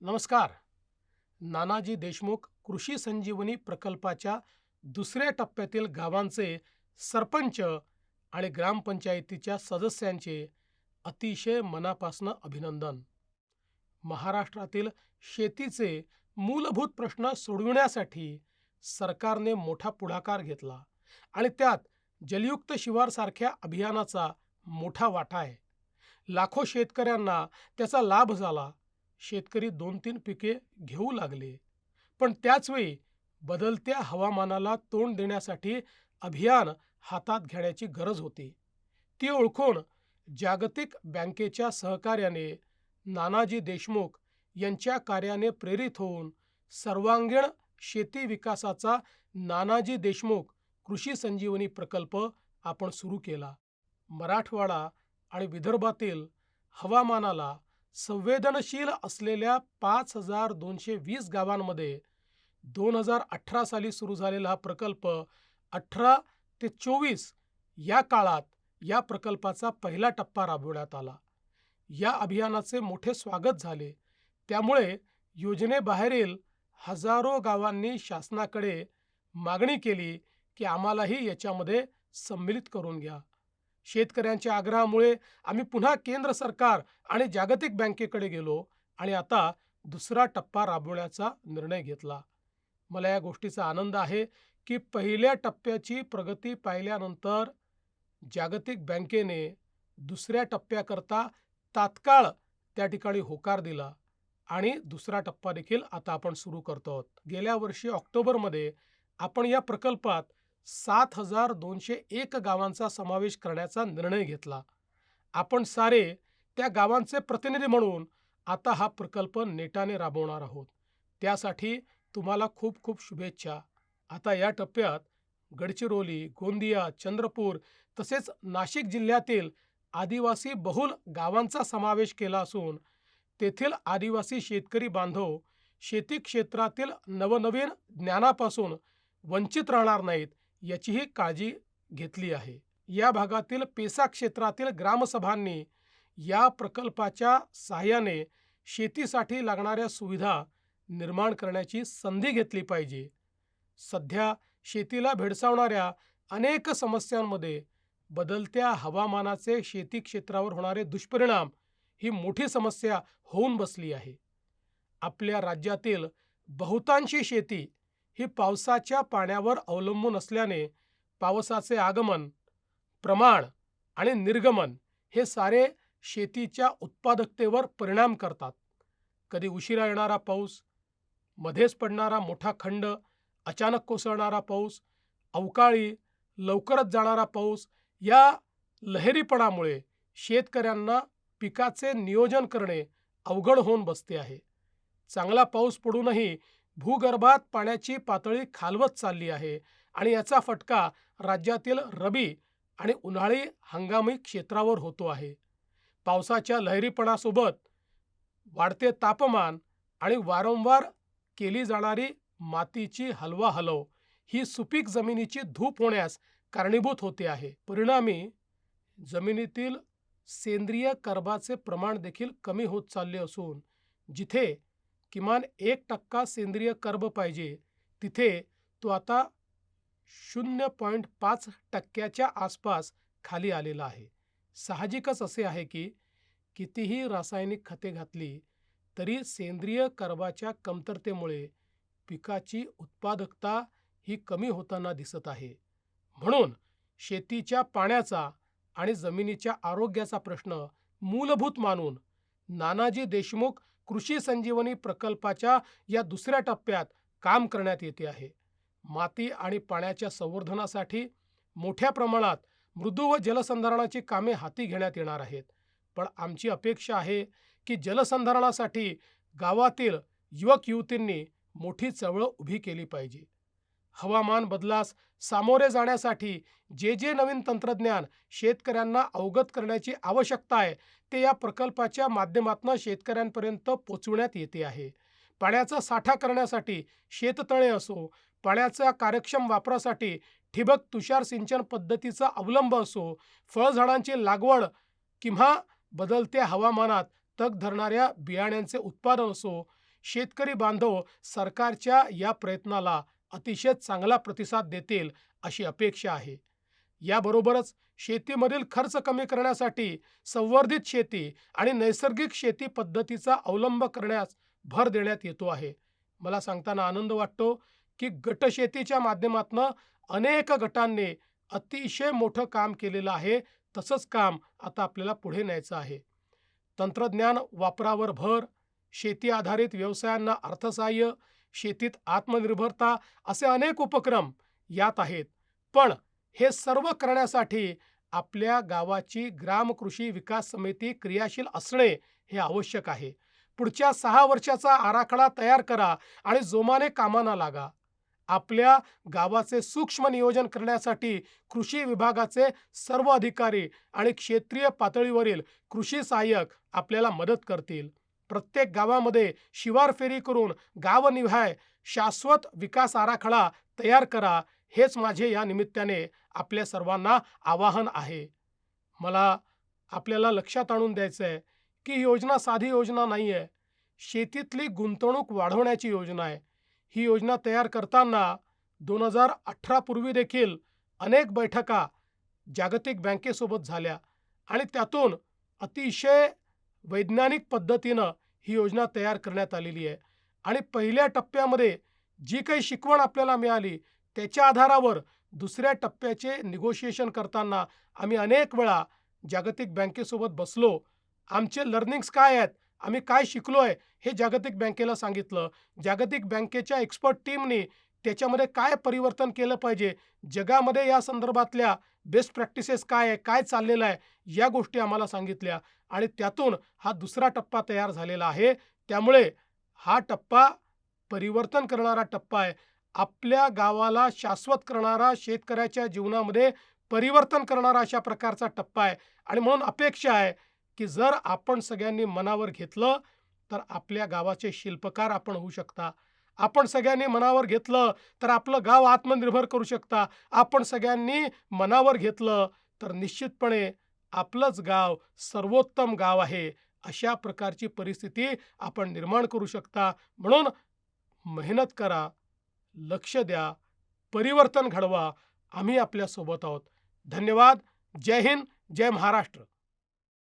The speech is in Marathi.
नमस्कार. नानाजी देशमुख कृषी संजीवनी प्रकल्पाच्या दुसऱ्या टप्प्यातील गावांचे सरपंच आणि ग्रामपंचायतीच्या सदस्यांचे अतिशय मनापासनं अभिनंदन. महाराष्ट्रातील शेतीचे मूलभूत प्रश्न सोडविण्यासाठी सरकारने मोठा पुढाकार घेतला आणि त्यात जलयुक्त शिवारसारख्या अभियानाचा मोठा वाटा आहे. लाखो शेतकऱ्यांना त्याचा लाभ झाला शेतकरी दोन तीन पिके घेऊ लागले. पण त्याचवेळी बदलत्या हवामानाला तोंड देण्यासाठी अभियान हातात घेण्याची गरज होती. ती ओळखून जागतिक बँकेच्या सहकार्याने नानाजी देशमुख यांच्या कार्याने प्रेरित होऊन सर्वांगीण शेती विकासाचा नानाजी देशमुख कृषी संजीवनी प्रकल्प आपण सुरू केला. मराठवाडा आणि विदर्भातील हवामानाला संवेदनशील असलेल्या पाच हजार दोनशे वीस गावांमध्ये दोन हजार अठरा साली सुरू झालेला हा प्रकल्प अठरा ते चोवीस या काळात या प्रकल्पाचा पहिला टप्पा राबवण्यात आला. या अभियानाचे मोठे स्वागत झाले. त्यामुळे योजनेबाहेरील हजारो गावांनी शासनाकडे मागणी केली की आम्हालाही याच्यामध्ये सम्मिलित करून घ्या. शेतकऱ्यांच्या आग्रहामुळे आम्ही पुन्हा केंद्र सरकार आणि जागतिक बँकेकडे गेलो आणि आता दुसरा टप्पा राबवण्याचा निर्णय घेतला. मला या गोष्टीचा आनंद आहे की पहिल्या टप्प्याची प्रगती पाहिल्यानंतर जागतिक बँकेने दुसऱ्या टप्प्याकरता तात्काळ त्या ठिकाणी होकार दिला आणि दुसरा टप्पा देखील आता आपण सुरू करतो आहोत. गेल्या वर्षी ऑक्टोबरमध्ये आपण या प्रकल्पात सात हजार दोनशे एक गावांचा समावेश करण्याचा निर्णय घेतला. आपण सारे त्या गावांचे प्रतिनिधी म्हणून आता हा प्रकल्प नेटाने राबवणार आहोत. त्यासाठी तुम्हाला खूप खूप शुभेच्छा. आता या टप्प्यात गडचिरोली गोंदिया चंद्रपूर तसेच नाशिक जिल्ह्यातील आदिवासी बहुल गावांचा समावेश केला असून तेथील आदिवासी शेतकरी बांधव शेती क्षेत्रातील नवनवीन ज्ञानापासून वंचित राहणार नाहीत. याचीही काळजी घेतली आहे. या भागातील पेसा क्षेत्रातील ग्रामसभांनी या प्रकल्पाच्या सहाय्याने शेतीसाठी लागणाऱ्या सुविधा निर्माण करण्याची संधी घेतली पाहिजे. सध्या शेतीला भेडसावणाऱ्या अनेक समस्यांमध्ये बदलत्या हवामानाचे शेती क्षेत्रावर होणारे दुष्परिणाम ही मोठी समस्या होऊन बसली आहे. आपल्या राज्यातील बहुतांशी शेती ही पावसाच्या पाण्यावर अवलंबून असल्याने पावसाचे आगमन प्रमाण आणि निर्गमन हे सारे शेतीच्या उत्पादकतेवर परिणाम करतात. कधी उशिरा येणारा पाऊस मध्येच पडणारा मोठा खंड अचानक कोसळणारा पाऊस अवकाळी लवकरच जाणारा पाऊस या लहरीपणामुळे शेतकऱ्यांना पिकाचे नियोजन करणे अवघड होऊन बसते आहे. चांगला पाऊस पडूनही भूगर्भात पाण्याची पातळी खालवत चालली आहे आणि याचा फटका राज्यातील रबी आणि उन्हाळी हंगामी क्षेत्रावर होतो आहे. पावसाच्या लहरीपणासोबत वाढते तापमान आणि वारंवार केली जाणारी मातीची हलवा हलव ही सुपीक जमिनीची धूप होण्यास कारणीभूत होते आहे. परिणामी जमिनीतील सेंद्रिय कर्बाचे प्रमाण देखील कमी होत चालले असून जिथे किमान एक टक्का सेंद्रिय कर्ब पाहिजे. तिथे तो आता शून्य पॉईंट पाच टक्क्याच्या आसपास खाली आलेला आहे. साहजिकच असे आहे की कितीही रासायनिक खते घातली तरी सेंद्रिय कर्बाच्या कमतरतेमुळे पिकाची उत्पादकता ही कमी होताना दिसत आहे. म्हणून शेतीच्या पाण्याचा आणि जमिनीच्या आरोग्याचा प्रश्न मूलभूत मानून नानाजी देशमुख कृषी संजीवनी प्रकल्पाच्या या दुसऱ्या टप्प्यात काम करण्यात येते आहे. माती आणि पाण्याच्या संवर्धनासाठी मोठ्या प्रमाणात मृदू व जलसंधारणाची कामे हाती घेण्यात येणार आहेत. पण आमची अपेक्षा आहे की जलसंधारणासाठी गावातील युवक युवतींनी मोठी चळवळ उभी केली पाहिजे. हवामान बदलास सामोरे जाण्यासाठी जे जे नवीन तंत्रज्ञान शेतकऱ्यांना अवगत करण्याची आवश्यकता आहे ते या प्रकल्पाच्या माध्यमातून शेतकऱ्यांपर्यंत पोचवण्यात येते आहे. पाण्याचा साठा करण्यासाठी शेततळे असो पाण्याच्या कार्यक्षम वापरासाठी ठिबक तुषार सिंचन पद्धतीचा अवलंब असो फळझाडांची लागवड किंवा बदलत्या हवामानात तग धरणाऱ्या बियाण्यांचे उत्पादन असो शेतकरी बांधव सरकारच्या या प्रयत्नाला अतिशय चांगला प्रतिसाद देतील अशी अपेक्षा आहे. याबरोबरच शेतीमधील खर्च कमी करण्यासाठी संवर्धित शेती आणि नैसर्गिक शेती पद्धतीचा अवलंब करण्यास भर देण्यात येतो आहे. मला सांगताना आनंद वाटतो की गटशेतीच्या माध्यमातून अनेक गटांनी अतिशय मोठं काम केलेलं आहे. तसंच काम आता आपल्याला पुढे न्यायचं आहे. तंत्रज्ञान वापरावर भर शेती आधारित व्यवसायांना अर्थसहाय्य शेतीत आत्मनिर्भरता असे अनेक उपक्रम यात आहेत. पण हे सर्व करण्यासाठी आपल्या गावाची ग्राम कृषी विकास समिती क्रियाशील असणे हे आवश्यक आहे. पुढच्या सहा वर्षाचा आराखडा तयार करा आणि जोमाने कामांना लागा. आपल्या गावाचे सूक्ष्म नियोजन करण्यासाठी कृषी विभागाचे सर्व अधिकारी आणि क्षेत्रीय पातळीवरील कृषी सहाय्यक आपल्याला मदत करतील. प्रत्येक गावामध्ये शिवार फेरी करून गावनिहाय शाश्वत विकास आराखडा तयार करा हेच माझे या निमित्ताने आपल्या सर्वांना आवाहन आहे. मला आपल्याला लक्षात आणून द्यायचं आहे की ही योजना साधी योजना नाही आहे शेतीतली गुंतवणूक वाढवण्याची योजना आहे. ही योजना तयार करताना दोन हजार अठरापूर्वी देखील अनेक बैठका जागतिक बँकेसोबत झाल्या आणि त्यातून अतिशय वैज्ञानिक पद्धतीनं ही योजना तयार करण्यात आलेली आहे. आणि पहिल्या टप्प्यामध्ये जी काही शिकवण आपल्याला मिळाली त्याच्या आधारावर दुसऱ्या टप्प्याचे निगोशिएशन करताना आम्ही अनेक वेळा जागतिक बँकेसोबत बसलो. आमचे लर्निंग्स काय आहेत? आम्ही काय शिकलो आहे हे जागतिक बँकेला सांगितलं. जागतिक बँकेच्या एक्सपर्ट टीमनी त्याच्यामध्ये काय परिवर्तन केलं पाहिजे? जगामध्ये या संदर्भातल्या बेस्ट प्रॅक्टिसेस काय आहे काय चाललेलं आहे? या गोष्टी आम्हाला सांगितल्या आणि त्यातून हा दुसरा टप्पा तयार झालेला आहे त्यामुळे हा टप्पा परिवर्तन करणारा टप्पा आहे. आपल्या गावाला शाश्वत करणारा शेतकऱ्याच्या जीवनामध्ये परिवर्तन करणारा अशा प्रकारचा टप्पा आहे. आणि म्हणून अपेक्षा आहे की जर आपण सगळ्यांनी मनावर घेतलं तर आपल्या गावाचे शिल्पकार आपण होऊ शकता. आपण सगळ्यांनी मनावर घेतलं तर आपलं गाव आत्मनिर्भर करू शकता. आपण सगळ्यांनी मनावर घेतलं तर निश्चितपणे आपलंच गाव सर्वोत्तम गाव आहे अशा प्रकारची परिस्थिती आपण निर्माण करू शकता. म्हणून मेहनत करा लक्ष द्या परिवर्तन घडवा. आम्ही आपल्यासोबत आहोत. धन्यवाद. जय हिंद जय महाराष्ट्र.